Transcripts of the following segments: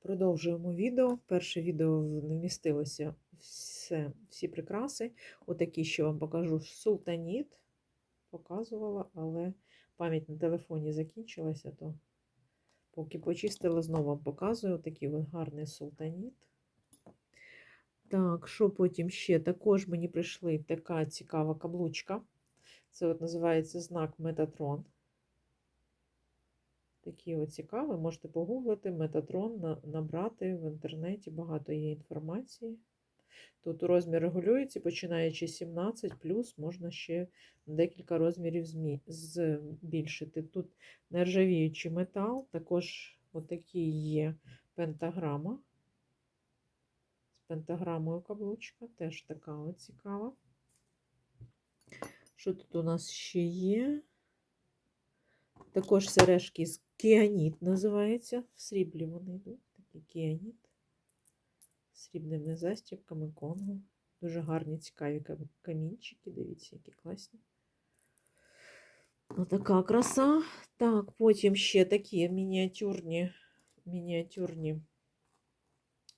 Продовжуємо відео. Перше відео не вмістилося все, всі прикраси. Отакі, що вам покажу, султаніт показувала, але пам'ять на телефоні закінчилася, то поки почистила, знову вам показую такий от гарний султаніт. Так, що потім ще? Також мені прийшли така цікава каблучка. Це от називається знак Метатрон. Такі цікаві. Можете погуглити Метатрон, набрати в інтернеті, багато є інформації. Тут розмір регулюється, починаючи 17, плюс можна ще декілька розмірів збільшити. Тут нержавіючий метал, також отакий є пентаграма. З пентаграмою каблучка, теж така цікава. Що тут у нас ще є? Також сережки з кіаніт називається. В сріблі вони йдуть. Такий кіаніт. З срібними застібками конго. Дуже гарні, цікаві камінчики. Дивіться, які класні. Отака краса. Так, потім ще такі мініатюрні, мініатюрні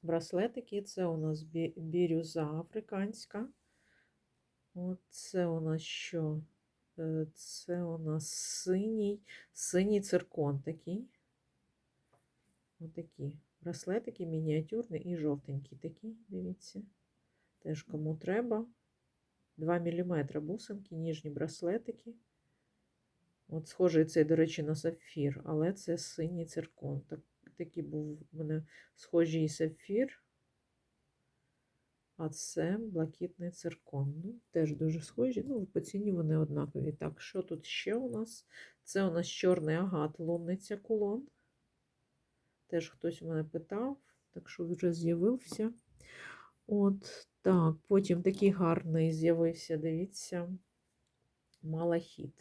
браслетики. Це у нас бірюза африканська. Оце у нас що? Е, Це у нас синій, синій циркон такий. Отакі браслетики мініатюрні і жовтенькі такі, дивіться. Теж кому треба. 2 мм бусинки, ніжні браслетики. От схожий цей, до речі, на сапфір, але це синій циркон. Так, такий був у мене схожий сапфір. А це блакитний циркон. Ну, теж дуже схожі. Ну, по ціні вони однакові. Так, що тут ще у нас? Це у нас чорний агат, лунниця кулон. Теж хтось мене питав, так що вже з'явився. От так, потім такий гарний з'явився, дивіться, малахіт.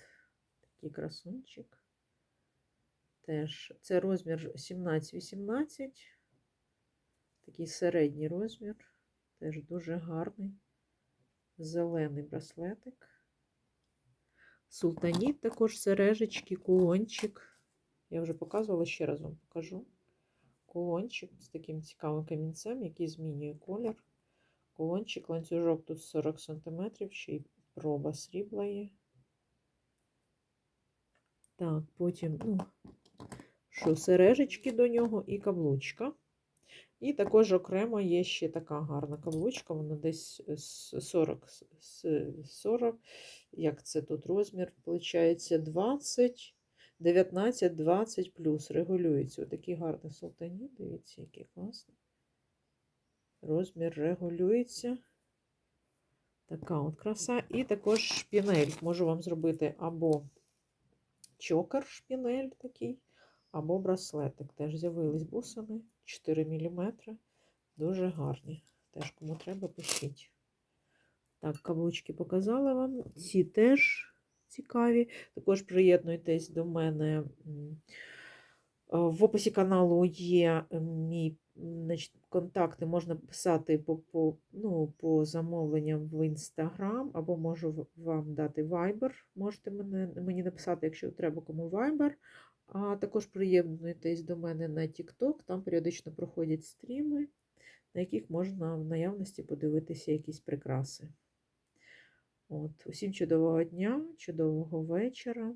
Такий красунчик. Теж це розмір 17-18. Такий середній розмір. Теж дуже гарний. Зелений браслетик. Султаніт також сережечки, кулончик. Я вже показувала, ще раз вам покажу. Кулончик з таким цікавим камінцем, який змінює колір. Кулончик, ланцюжок тут 40 см, ще й проба срібла є. Так, потім, ну, що, сережечки до нього і каблучка. І також окремо є ще така гарна каблучка, вона десь 40, з 40, як це тут розмір, виходить, 20, 19, 20 плюс, регулюється. Отакий гарний султаніт, дивіться, який класний. Розмір регулюється. Така от краса. І також шпінель. Можу вам зробити або чокер шпінель такий, або браслетик. Теж з'явились бусини 4 мм. Дуже гарні. Теж кому треба, пишіть. Так, каблучки показала вам. Ці теж цікаві. Також приєднуйтесь до мене. В описі каналу є мій значить, контакти, можна писати по, по, ну, по замовленням в інстаграм, або можу вам дати Viber. Можете мене, мені написати, якщо треба кому Viber. А також приєднуйтесь до мене на TikTok, там періодично проходять стріми, на яких можна в наявності подивитися якісь прикраси. От, усім чудового дня, чудового вечора.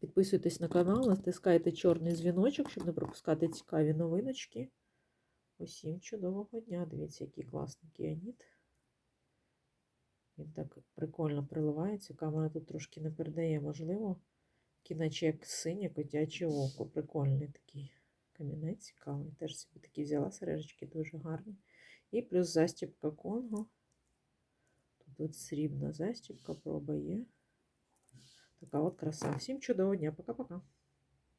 Підписуйтесь на канал, натискайте чорний дзвіночок, щоб не пропускати цікаві новиночки. Усім чудового дня. Дивіться, який класний кіаніт. Він так прикольно приливається. Камера тут трошки не передає, можливо. Наче як синє котяче око. Прикольний такий камінець цікавий. Теж собі такі взяла сережечки, дуже гарні. І плюс застібка Конго. Тут срібна застібка, проба є. Така от краса. Всім чудового дня. Пока-пока.